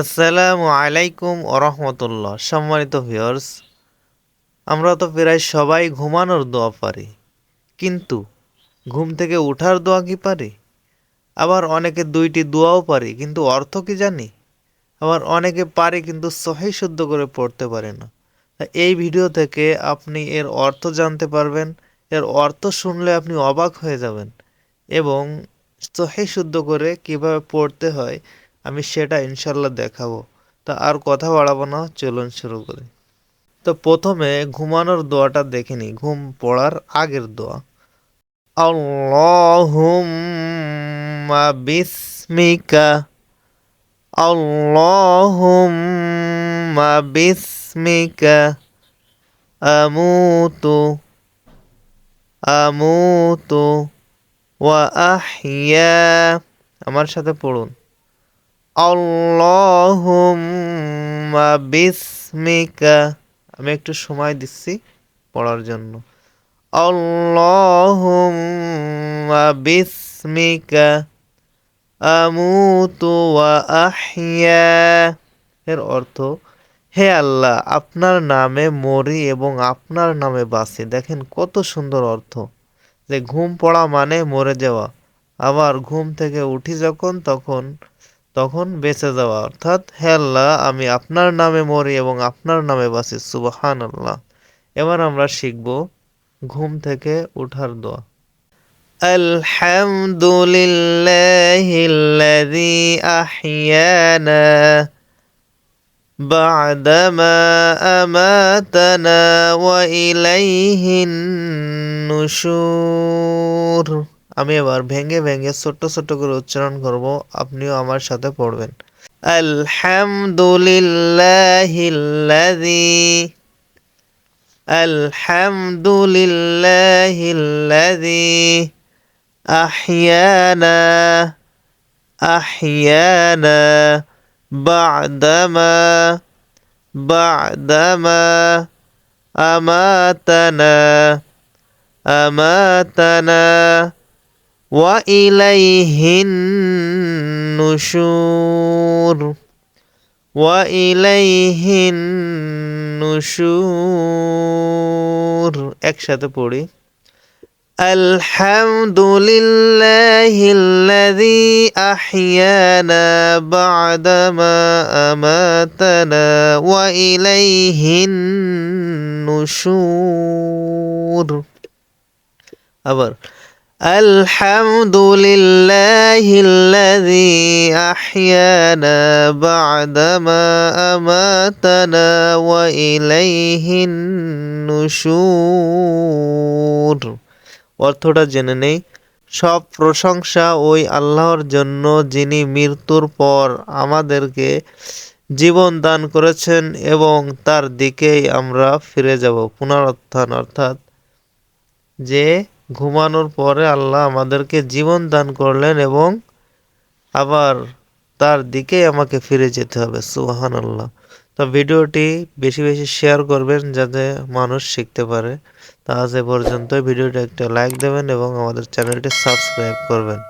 আসসালামু আলাইকুম ওরহমতুল্লাহ সম্মানিত ভিউয়ার্স, আমরা তো প্রায় সবাই ঘুমানোর দোয়া পারি, কিন্তু ঘুম থেকে ওঠার দোয়া কি পারি? আবার অনেকে দুইটি দোয়াও পারি, কিন্তু অর্থ কি জানি? আবার অনেকে পারে, কিন্তু সহি শুদ্ধ করে পড়তে পারে না। এই ভিডিও থেকে আপনি এর অর্থ জানতে পারবেন, এর অর্থ শুনলে আপনি অবাক হয়ে যাবেন এবং সহি শুদ্ধ করে কীভাবে পড়তে হয় আমি সেটা ইনশাল্লাহ দেখাবো। তা আর কথা বাড়াবো না, চলুন শুরু করি। তো প্রথমে ঘুমানোর দোয়াটা দেখে নিই। ঘুম পড়ার আগের দোয়া। আল্লাহুম্মা বিসমিকা। আল্লাহুম্মা বিসমিকা। আমুতু। আমুতু। ওয়া আহইয়া। আমার সাথে পড়ুন। আল্লাহুম্মা বিসমিকা আমি একটু সময় দিচ্ছি পড়ার জন্য। আল্লাহুম্মা বিসমিকা আমুতু ওয়া আহইয়া এর অর্থ, হে আল্লাহ, আপনার নামে মরি এবং আপনার নামে বাঁচি। দেখেন কত সুন্দর অর্থ। যে ঘুম পড়া মানে মরে যাওয়া। আবার ঘুম থেকে উঠি যখন, তখন তখন বেঁচে যাওয়া অর্থাৎ হে আল্লাহ আমি আপনার নামে মরি এবং আপনার নামে বাঁচি সুবাহান আল্লাহ এবার আমরা শিখব ঘুম থেকে উঠার দোয়া আলহামদুলিল্লাহিল্লাযী আহইয়ানা بعدما أماتنا وإليه النشور আমি এবার ভেঙে ভেঙে ছোট্ট ছোট্ট করে উচ্চারণ করব, আপনিও আমার সাথে পড়বেন। আলহামদুলিল্লাহিল্লাযী আলহামদুলিল্লাহিল্লাযী আহইয়ানা আহইয়ানা বা'দামা বা'দামা, আমাতানা আমাতানা। وإليه النشور وإليه النشور একসাথে পড়ি الحمد لله الذي أحيانا بعدما أماتنا وإليه النشور أبر الحمد لله الذي أحيانا بعدما أماتنا وإليه النشور অর্থটা জেনে নেই সব প্রশংসা ওই আল্লাহর জন্য যিনি মৃত্যুর পর আমাদেরকে জীবন দান করেছেন এবং তার দিকেই আমরা ফিরে যাব পুনরুত্থান অর্থাৎ যে ঘুমানোর পরে আল্লাহ আমাদেরকে জীবন দান করলেন এবং আবার তার দিকে আমাকে ফিরে যেতে হবে সুবাহান আল্লাহ তো ভিডিওটি বেশি বেশি শেয়ার করবেন যাতে মানুষ শিখতে পারে। তা আজ এ পর্যন্ত ভিডিওটি একটা লাইক দেবেন এবং আমাদের চ্যানেলটি সাবস্ক্রাইব করবেন।